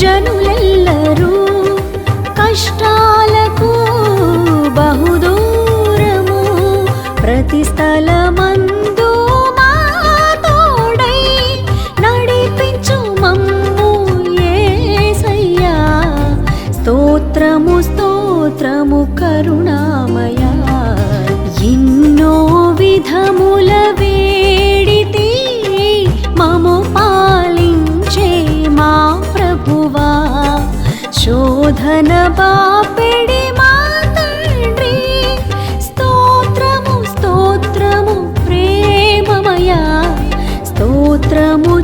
జనులెల్లరూ కష్టాలకు బహుదూరము. ప్రతి స్థలమందు తోడై నడిపించు మమ్ము ఏసయ్యా. స్తోత్రము స్తోత్రము కరుణామయ. ధన బాపిడి మా తండ్రి. స్తోత్రము స్తోత్రము ప్రేమమయ. స్తోత్రము